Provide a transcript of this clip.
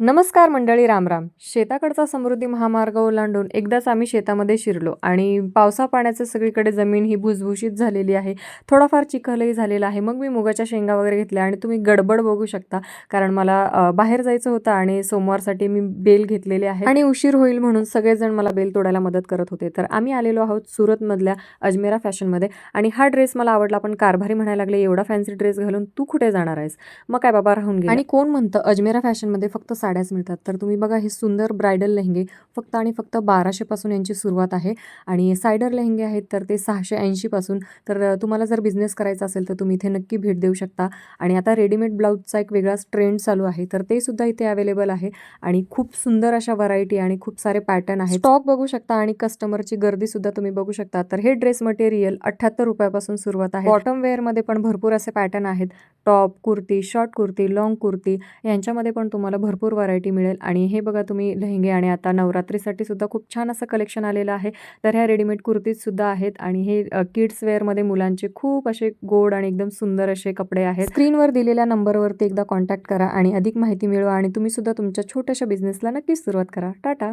नमस्कार मंडळी रामराम शेताकडचा समृद्धी महामार्ग ओलांडून एकदाच आम्ही शेतामध्ये शिरलो आणि पावसा पाण्याचं सगळीकडे जमीन ही भुसभुशीत झालेली आहे. थोडाफार चिखलही झालेला आहे. मग मी मुगाच्या शेंगा वगैरे घेतल्या आणि तुम्ही गडबड बघू शकता कारण मला बाहेर जायचं होतं आणि सोमवारसाठी मी बेल घेतलेले आहे. आणि उशीर होईल म्हणून सगळेजण मला बेल तोडायला मदत करत होते. तर आम्ही आलेलो आहोत सुरतमधल्या अजमेरा फॅशनमध्ये आणि हा ड्रेस मला आवडला पण कारभारी म्हणायला लागले एवढा फॅन्सी ड्रेस घालून तू कुठे जाणार आहेस? मग काय बाबा राहून गेला. आणि कोण म्हणतं अजमेरा फॅशनमध्ये फक्त साड्याच मिळतात. तर तुम्ही बघा हे सुंदर ब्रायडल लेहंगे फक्त आणि फक्त बाराशेपासून यांची सुरुवात आहे. आणि सायडर लेहंगे आहेत तर ते सहाशे ऐंशीपासून तर तुम्हाला जर बिझनेस करायचा असेल तर तुम्ही इथे नक्की भेट देऊ शकता. आणि आता रेडीमेड ब्लाऊजचा एक वेगळाच ट्रेंड चालू आहे. तर ते सुद्धा इथे अवेलेबल आहे. आणि खूप सुंदर अशा व्हरायटी आणि खूप सारे पॅटर्न आहेत. स्टॉक बघू शकता आणि कस्टमरची गर्दीसुद्धा तुम्ही बघू शकता. तर हे ड्रेस मटेरियल अठ्ठ्याहत्तर रुपयापासून सुरुवात आहे. बॉटम वेअरमध्ये पण भरपूर असे पॅटर्न आहेत. Top kurti short kurti long kurti यांच्यामध्ये पण तुम्हाला भरपूर व्हरायटी मिळेल. आणि हे बघा तुम्ही लेहंगे आणि आता नवरात्रीसाठी सुद्धा खूप छान असं कलेक्शन आलेलं आहे. तर ह्या रेडीमेड कुर्तीज सुद्धा आहेत आणि हे किड्स वेअरमध्ये मुलांचे खूप असे गोड आणि एकदम सुंदर असे कपडे आहेत. स्क्रीनवर दिलेल्या नंबरवरती एकदा कॉन्टॅक्ट करा आणि अधिक माहिती मिळवा आणि तुम्ही सुद्धा तुमच्या छोट्याशा बिझनेसला नक्कीच सुरुवात करा. टाटा!